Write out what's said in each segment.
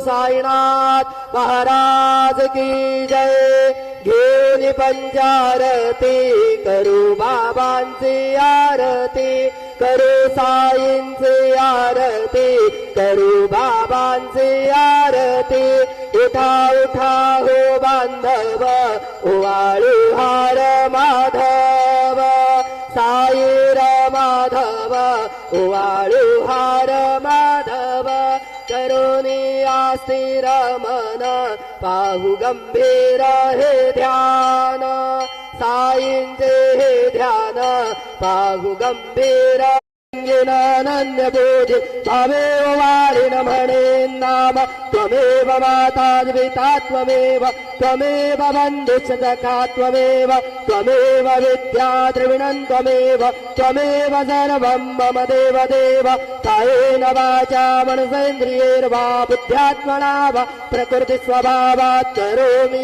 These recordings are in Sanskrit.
साईनाथ महाराज की जय. घेऊन पंचारती करू बाबांची आरती. करू साईंची आरती. करू बाबांची आरती. उठा उठा हो बांधव. ओवाळू हार माधव. साईर माधव. ओवाळू हार माधव करुणी आस्थिर मन पाहू गंभीर हे ध्यान। साईंचे हे ध्यान पाहू गंभीर बोधि त्वमेव वारिण म्हणे नाम त्वमेव माता द्विता त्वमेव त्वमेव बन्धुसखा त्वमेव त्वमेव विद्या द्रविणं त्वमेव त्वमेव सर्वं मम देव देव कायेन वाचा मनसेन्द्रियैर्वा बुद्ध्यात्मना वा प्रकृतिस्वभावात् करोमि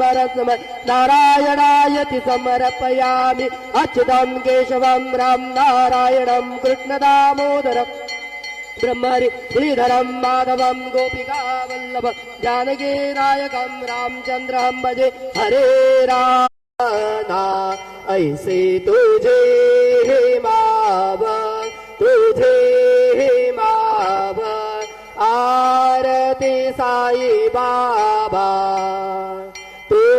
वरस्मै नारायणायति समर्पयामि अच्युतं केशवं राम नारायणं कृष्णदामोदरम् ब्रह्मरि श्रीधरं माधवं गोपिकावल्लभ जानकी नायकं रामचन्द्रं भजे हरे राना ऐसे तुझे हे माव तुझे हे माव आरती साई बाबा।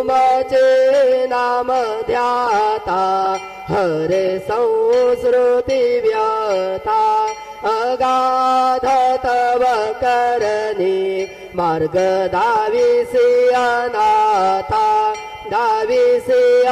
तुमचे नाम ध्याता। हरे संस्कृती व्यथा। अगाध तव करणी। मार्ग दाविसी अनाथा। दाविसी